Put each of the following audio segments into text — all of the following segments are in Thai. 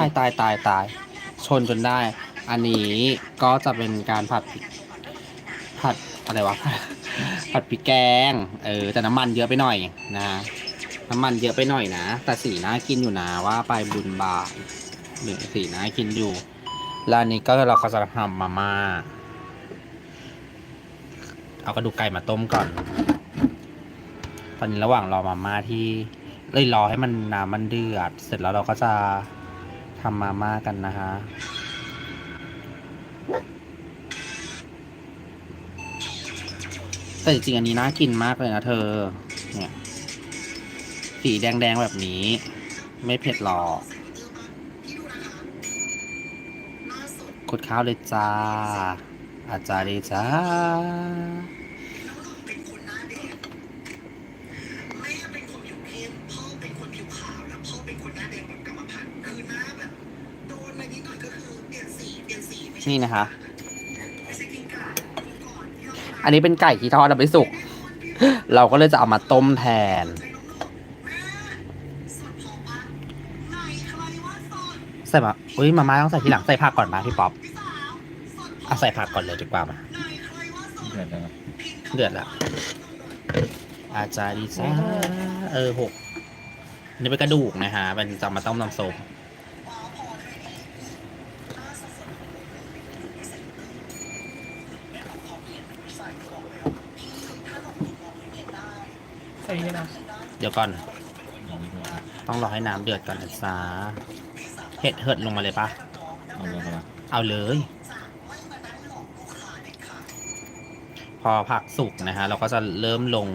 ตายตายตายตาย ชนจนได้ อันนี้ก็จะเป็นการผัดผัดอะไรวะ ผัดพริกแกง เออ แต่น้ำมันเยอะไปหน่อยนะ น้ำมันเยอะไปหน่อยนะ แต่สีน่ากินอยู่นะว่าไปบุญบาทหรือสีน่ากินอยู่แล้วอันนี้ก็เราก็จะทำมาม่า เอากระดูกไก่มาต้มก่อน ตอนนี้ระหว่างรอมาม่าที่เลยรอให้มันน้ำมันเดือด เสร็จแล้วเราก็จะ ทำมาม่ากันนะฮะแต่จริงๆอันนี้น่ากินมากเลยนะเธอ เนี่ย สีแดงๆแบบนี้ ไม่เผ็ดหรอกกดข้าวเลยจ้า อาจารย์เลยจ้า นี่นะคะ อันนี้เป็นไก่ที่ทอดแล้วไม่สุก เราก็เลยจะเอามาต้มแทน ใส่มาอุ้ยมาม่าต้องใส่ทีหลังใส่ผักก่อนมาพี่ป๊อปเอาใส่ผักก่อนเลยดีกว่ามาเดือดแล้วเดือดแล้วอาจารย์ดีจ้าเออหกอันนี้เป็นกระดูกนะฮะเป็นจะมาต้มน้ำ ส้มใส่นี่นะเดี๋ยวก่อน ต้องรอให้น้ำเดือดก่อนนะจ๊ะเห็ดเหิดลงมาเลยปะ เอาเลยครับเอาเลย พอผักสุกนะฮะ เราก็จะเริ่มลง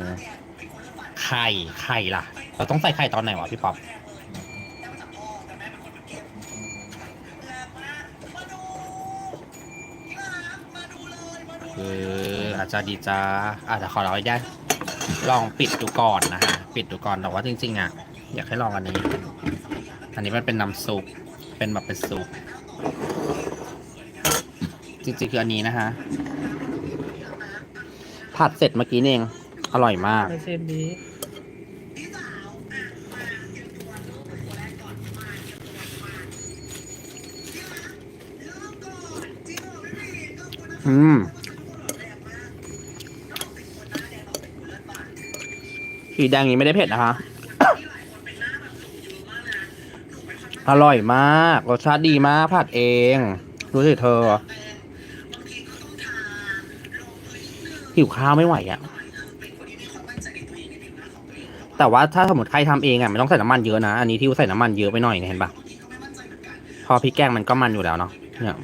ไข่ไข่ล่ะ เราต้องใส่ไข่ตอนไหนวะพี่ป๊อปเอออาจจะดีจ้าอาจจะขอเราได้ ลองปิดดูก่อนนะฮะปิดดูก่อนแต่ว่าจริงๆอะอยากให้ลองอันนี้ อันนี้มันเป็นน้ำซุปเป็นแบบเป็นซุปจริงๆคืออันนี้นะฮะผัดเสร็จเมื่อกี้นี่เองอร่อยมากในเชฟนี้อืม สีแดงนี้ไม่ได้เผ็ดนะคะ อร่อยมาก รสชาติดีมากผัดเองดูสิเธอหิวข้าวไม่ไหวอะ่ะ แต่ว่าถ้าสมมติใครทำเองอะไม่ต้องใส่น้ำมันเยอะนะ อันนี้ที่ใส่น้ำมันเยอะไปหน่อยเห็นปะพอพริกแกงมันก็มันอยู่แล้วเนาะเนี่ย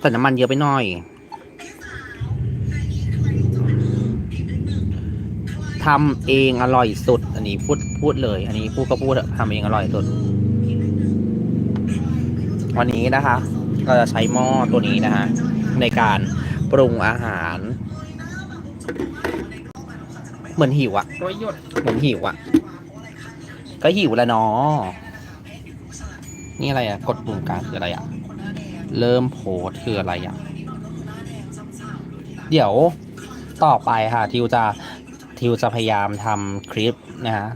ใส่น้ำมันเยอะไปหน่อย ทำเองอร่อยสุด อันนี้พูดพูดเลย อันนี้พูดก็พูดอะทำเองอร่อยสุด วันนี้นะคะเราจะใช้หม้อตัวนี้นะคะ ในการปรุงอาหาร เหมือนหิวอะเหมือนหิวอะก็หิวแล้วเนาะนี่อะไรอะกดปุ่มกลางคืออะไรอะเริ่มโพสคืออะไรอะเดี๋ยวต่อไปค่ะทิวจะ ทิวจะพยายามทำคลิปนะฮะ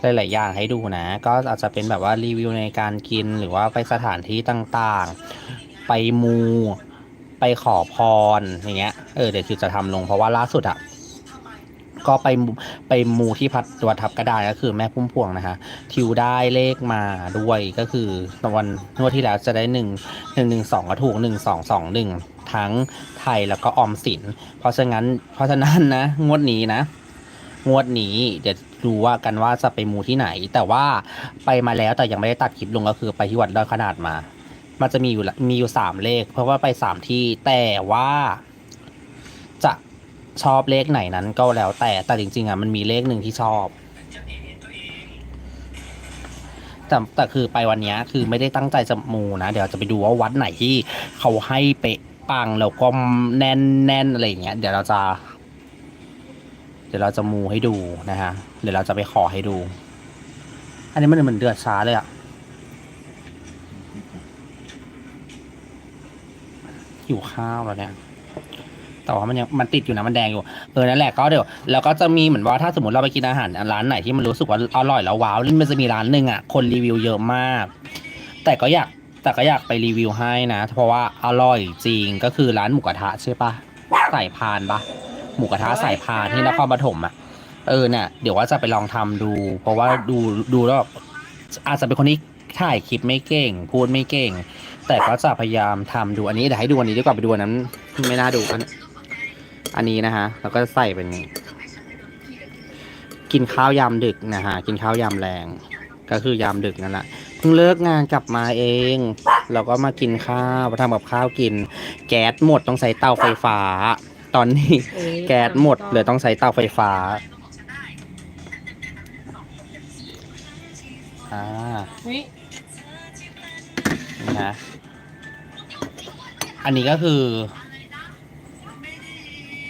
หลายๆอย่างให้ดูนะ ก็อาจจะเป็นแบบว่ารีวิวในการกินหรือว่าไปสถานที่ต่างๆ ไปมู ไปขอพรอย่างเงี้ย เออเดี๋ยวทิวจะทำลงเพราะว่าล่าสุดอะก็ไปไปมูที่พัดตัวทับกระดานก็คือแม่พุ่มพวงนะฮะทิวได้เลขมาด้วยก็คือตะวันงวดที่แล้วจะได้หนึ่งหนึ่งหนึ่งสองก็ถูกหนึ่งสองสองหนึ่ง ทั้งไทยแล้วก็ออมสิน เพราะฉะนั้น เพราะฉะนั้นนะ งวดนี้นะ งวดนี้เดี๋ยวดูว่ากันว่าจะไปมูที่ไหน แต่ว่าไปมาแล้วแต่ยังไม่ได้ตัดคลิปลงก็คือไปที่วัดดอยขนาดมา มันจะมีอยู่มีอยู่สามเลข เพราะว่าไปสามที่แต่ว่าจะชอบเลขไหนนั้นก็แล้วแต่แต่จริงๆอะมันมีเลขหนึ่งที่ชอบแต่แต่คือไปวันนี้คือไม่ได้ตั้งใจจะมูนะ เดี๋ยวจะไปดูว่าวัดไหนที่เขาให้เป๊ะ ปังแล้วก็แน่นแน่นอะไรอย่างเงี้ยเดี๋ยวเราจะ เดี๋ยวเราจะมูให้ดูนะฮะเดี๋ยวเราจะไปขอให้ดู อันนี้มันเหมือนเดือดช้าเลยอะหิวข้าวแล้วเนี่ยแต่ว่ามันยังมันติดอยู่นะมันแดงอยู่เออนั่นแหละก็เดี๋ยวแล้วก็จะมีเหมือนว่าถ้าสมมติเราไปกินอาหารร้านไหนที่มันรู้สึกว่าอร่อยแล้วว้าวมันจะมีร้านหนึ่งอะคนรีวิวเยอะมาก แต่ก็อยาก แต่ก็อยากไปรีวิวให้นะ เพราะว่าอร่อยจริงก็คือร้านหมูกระทะใช่ปะสายพานปะหมูกระทะสายพานที่นครปฐมอะ เออเนี่ยเดี๋ยวว่าจะไปลองทำดู เพราะว่าดูดูแล้วอาจจะเป็นคนที่ถ่ายคลิปไม่เก่ง พูดไม่เก่ง แต่ก็จะพยายามทำดูอันนี้เดี๋ยวให้ดูอันนี้ดีกว่าไปดูอันนั้น ไม่น่าดูอันอันนี้นะฮะแล้วก็ใส่เป็นกินข้าวยามดึกนะฮะกินข้าวยามแรง ก็คือยามดึกนั่นแหละเพิ่งเลิกงานกลับมาเอง เราก็มากินข้าวมาทำกับข้าวกิน แก๊สหมดต้องใช้เตาไฟฟ้า ตอนนี้แก๊สหมดเลยต้องใช้เตาไฟฟ้าอ่าวินี่นะอันนี้ก็คือ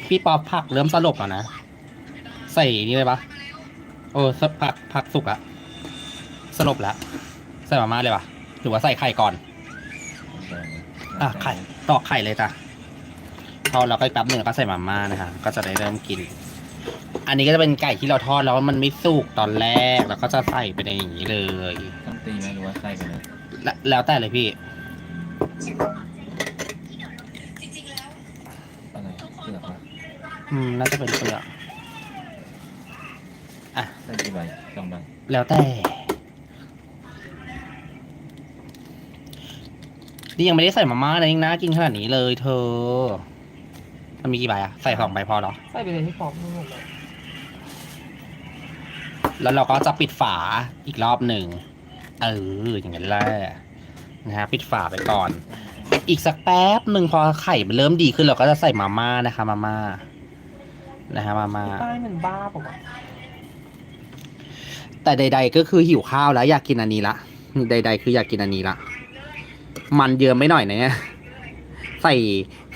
พี่ป๊อปผักเริ่มสลบแล้วนะ ใส่นี่เลยปะโอ้สผักผักสุกอะ สลบแล้ว ใส่มาม่าเลยปะหรือว่าใส่ไข่ก่อน อะไข่ตอกไข่เลยจ้ะทอดแล้วก็แป๊บหนึ่งแล้วก็ใส่มาม่านะฮะก็จะได้เริ่มกิน อันนี้ก็จะเป็นไก่ที่เราทอดแล้วมันไม่สุกตอนแรกแล้วก็จะใส่ไปในอย่างนี้เลยต้องตีไหมหรือว่าใส่ไปเลยแล้วแล้วแต่เลยพี่อะไรเปลือกอะอืมน่าจะเป็นเปลือกใส่กี่ใบสองใบแล้วแต่ นี่ยังไม่ได้ใส่มาม่าเลยยังน่ากินขนาดนี้เลยเธอ มันมีกี่ใบอะใส่สองใบพอเหรอใส่ไปเลยที่ปอกทั้งหมดเลยแล้วเราก็จะปิดฝาอีกรอบหนึ่ง เออ อย่างนั้นแหละนะฮะ ปิดฝาไปก่อน อีกสักแป๊บหนึ่งพอไข่มันเริ่มดีขึ้นเราก็จะใส่มาม่านะคะ มาม่า นะฮะ มาม่า ใต้เหมือนบ้าปะวะแต่ใด ๆ ก็คือหิวข้าวแล้วอยากกินอันนี้ละ ใด ๆ คืออยากกินอันนี้ละ มันเยอะไม่หน่อยนะเนี่ยใส่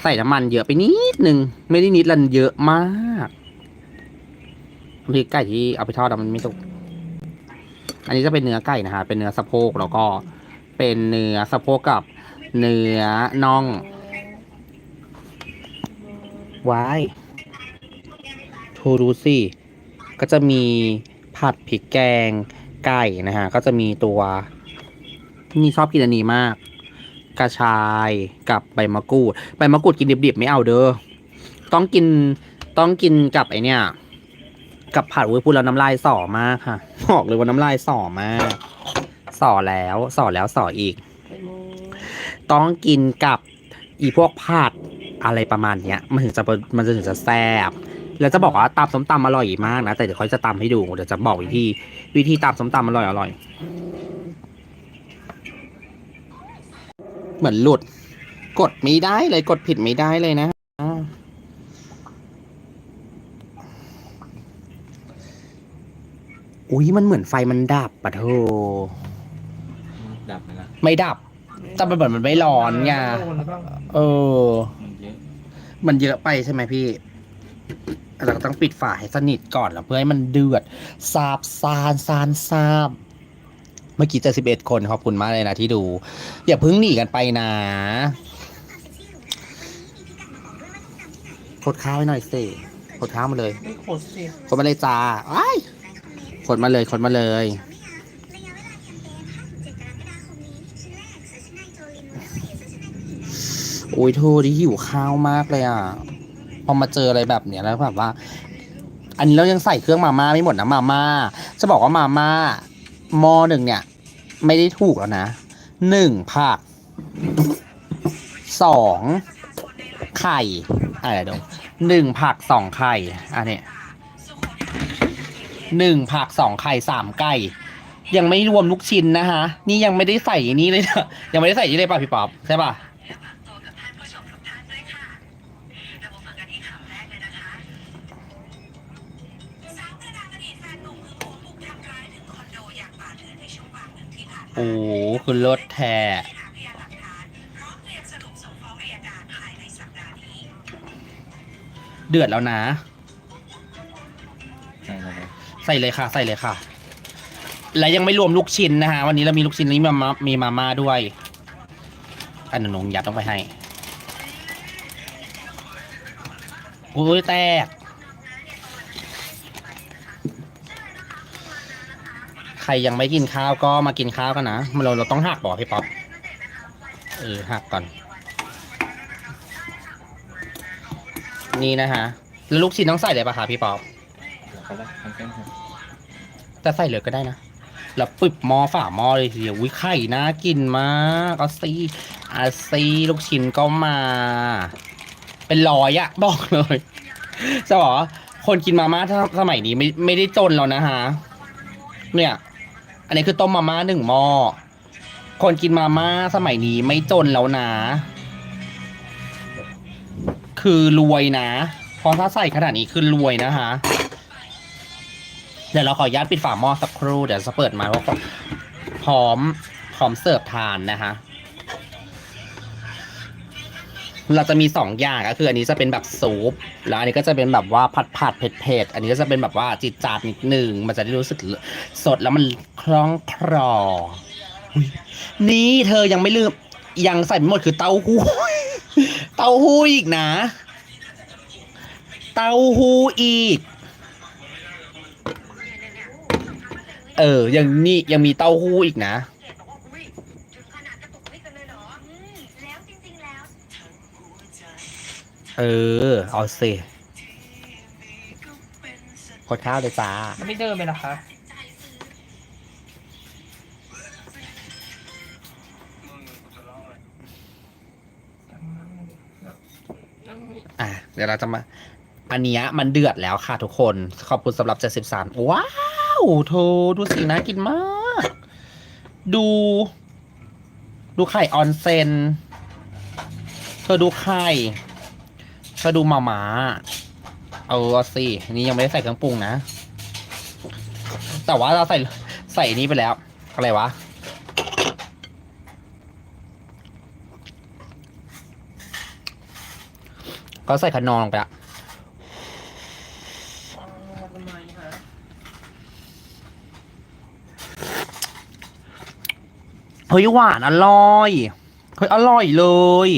ใส่น้ำมันเยอะไปนิดนึง ไม่ได้นิดลันเยอะมากบางทีไก่ที่เอาไปทอดมันไม่สุก อันนี้จะเป็นเนื้อไก่นะฮะ เป็นเนื้อสะโพกแล้วก็เป็นเนื้อสะโพกกับเนื้อน่องวายโทรดูสิก็จะมีผัดพริกแกงไก่นะฮะ ก็จะมีตัว นี่ชอบกินอันนี้มาก กระชายกับใบมะกรูด ใบมะกรูดกินดิบๆไม่เอาเด้อ ต้องกินต้องกินกับไอเนี่ย กับผัดเว้ยพูดแล้วน้ำลายส่อมากค่ะบอกเลยว่าน้ำลายส่อมากส่อแล้วส่อแล้วส่ออีก ต้องกินกับอีพวกผัดอะไรประมาณเนี้ย มันถึงจะมันจะถึงจะแซ่บแล้วจะบอกว่าตำส้มตำอร่อยมากนะแต่เดี๋ยวเขาจะตำให้ดูเดี๋ยวจะบอกวิธีวิธีตำส้มตำอร่อยอร่อย เหมือนหลุด กดไม่ได้เลยกดผิดไม่ได้เลยนะอุ้ยมันเหมือนไฟมันดับปะโธดับไปละไม่ดับ แต่มันเหมือนมันไม่ร้อนไงโดนแล้วก็เออ มันเยอะมันเยอะไปใช่ไหมพี่เราก็ต้องปิดฝาให้สนิทก่อนแล้วเพื่อให้มันเดือด ซาบซานซานซาบ เมื่อกี้เจอสิบเอ็ดคนขอบคุณมากเลยนะที่ดู อย่าเพิ่งหนีกันไปนะกดข้าวให้หน่อยสิกดข้าวมาเลยไม่ขดสิกดมาเลยจ้าไอ้ายกดมาเลยกดมาเลยโอ้ยโทษที่หิวข้าวมากเลยอะพอมาเจออะไรแบบเนี้ยแล้วแบบว่า อันนี้เรายังใส่เครื่องมาม่าไม่หมดนะมาม่าจะบอกว่ามาม่าห มอหนึ่งเนี่ย ไม่ได้ถูกแล้วนะหนึ่งผักสองไข่อะไรเดี๋ยวหนึ่งผักสองไข่อันนี้หนึ่งผักสองไข่สามไก่ยังไม่รวมลูกชิ้นนะคะนี่ยังไม่ได้ใส่นี่เลยนะยังไม่ได้ใส่นี่เลยป่ะพี่ป๊อปใช่ป่ะ โอ้โหคือรถแท้เดือดแล้วนะใส่อะไรใส่เลยค่ะ ใส่เลยค่ะ และยังไม่รวมลูกชิ้นนะฮะวันนี้เรามีลูกชิ้นนี้มามามีมาม่าด้วย อันนนงยัดต้องไปให้อุ้ยแตก ใครยังไม่กินข้าวก็มากินข้าวกันนะมันเราเราต้องหักบอกพี่ป๊อปเออหักก่อน นี่นะฮะแล้วลูกชิ้นต้องใส่เลยปะคะพี่ป๊อปแล้วเขาละทั้งเส้นครับแต่ใส่เลยก็ได้นะแล้วปึบหม้อฝาหม้อเลยทีเดียววิไข่น่ากินมากอาซีอาซีลูกชิ้นก็มา เป็นร้อยอะบอกเลยจะบอกคนกินมาม่าถ้าสมัยนี้ไม่ไม่ได้จนแล้วนะฮะเนี่ย อันนี้คือต้มมาม่าหนึ่งหม้อ คนกินมาม่าสมัยนี้ไม่จนแล้วนะ คือรวยนะ พอถ้าใส่ขนาดนี้คือรวยนะคะ เดี๋ยวเราขออนุญาตปิดฝาหม้อสักครู่ เดี๋ยวจะเปิดมาว่าพร้อมพร้อมเสิร์ฟทานนะคะ เราจะมีสองอย่างก็คืออันนี้จะเป็นแบบซุปแล้วอันนี้ก็จะเป็นแบบว่าผัดผัดเผ็ดเผ็ดๆอันนี้ก็จะเป็นแบบว่าจิตจาดนิดหนึ่งมันจะได้รู้สึกสดแล้วมันคล่องคลอนี่เธอยังไม่ลืมยังใส่ไม่หมดคือเต้าหู้เต้าหู้อีกนะ เต้าหู้อีก เออยังนี่ยังมีเต้าหู้อีกนะ บอกว่าอุ้ยถึงขนาดจะตกวิกกันเลยเหรออืมแล้วจริงๆแล้ว เออ เอาสิกดข้าวเลยจ้าไม่เดินไปหรอคะอะ เดี๋ยวเราจะมา อันเนี้ยมันเดือดแล้วค่ะทุกคน ขอบคุณสำหรับ 73 ว้าวโธดูสิน่ากินมาก ดู ดูไข่ออนเซน เธอดูไข่ เธอดูมาหมาเอาสินี่ยังไม่ได้ใส่เครื่องปรุงนะ แต่ว่าเราใส่ใส่นี้ไปแล้ว อะไรวะ ก็ใส่ขนองลงไปละเฮ้ยหวานอร่อย เฮ้ยอร่อยเลย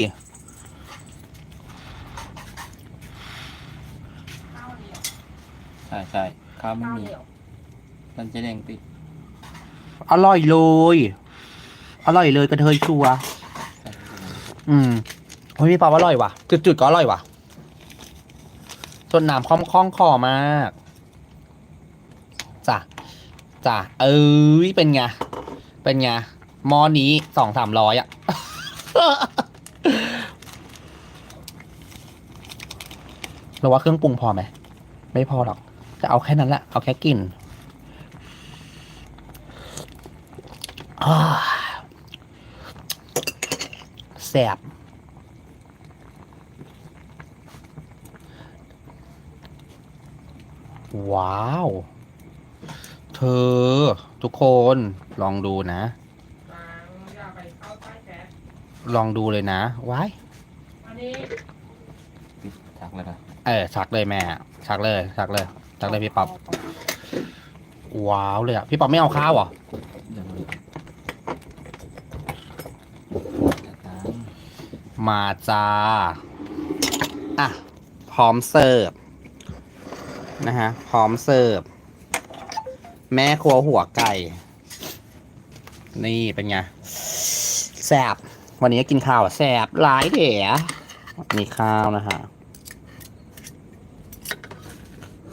ใช่ใช่ข้าวไม่มี มันจะแดงติดอร่อยเลย อร่อยเลยกระเทยชัวร์อืมเฮ้ยพี่ป๊อปอร่อยว่ะ จุดๆก็อร่อยว่ะจนน้ำคล่องคล่องคอมากจ้ะจ้ะเอ้ยเป็นไง เป็นไงมอนี้สองสามร้อยอะ เราว่าเครื่องปรุงพอไหมไม่พอหรอกจะเอาแค่นั้นแหละเอาแค่กลิ่นอ่าแสบว้าว เธอ ทุกคนลองดูนะ ลองดูเลยนะว้ายติดชัก เออชักเลยแม่ชักเลยชักเลยชักเลยพี่ป๊อปว้าวเลยอะพี่ป๊อปไม่เอาข้าวเหรอมาจ้าอะพร้อมเสิร์ฟนะฮะพร้อมเสิร์ฟแม่ครัวหัวไก่ นี่เป็นไงแซบวันนี้กินข้าวแซบหลายเด๋มีข้าวนะฮะ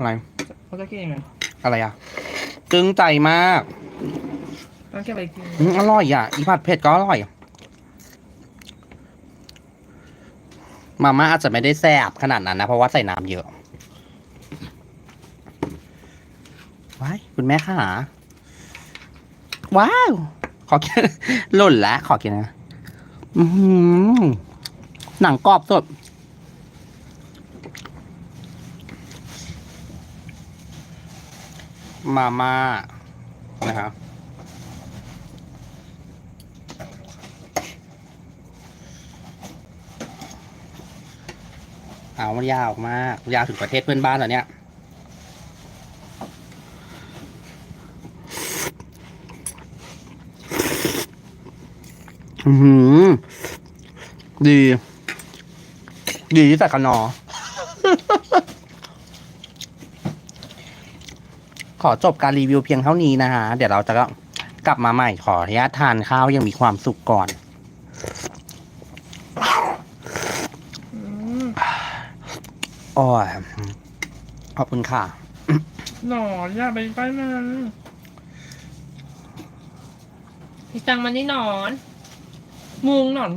อะไรเขาจะกินยังไงอะไรอะจึงใจมากต้องแค่ไปกินอืมอร่อยอะ อีผัดเผ็ดก็อร่อย มาม่าอาจจะไม่ได้แซ่บขนาดนั้นนะ เพราะว่าใส่น้ำเยอะ ว้าย คุณแม่ค่ะ ว้าว ขอกินหล่นแล้ว ขอกินนะ อือหือหนังกรอบสด มาม่านะครับเอามันยาวมากยาวถึงประเทศเพื่อนบ้านเหรอเนี่ยอือหือดี ดีที่ใส่ขนอ ขอจบการรีวิวเพียงเท่านี้นะฮะเดี๋ยวเราจะก็กลับมาใหม่ขออนุญาตทานข้าวอยังมีความสุขก่อนอืมโอ้ยขอบคุณค่ะ หนอนอย่าไปใกล้มันพี่ตังมันนี่หนอน มุงหนอน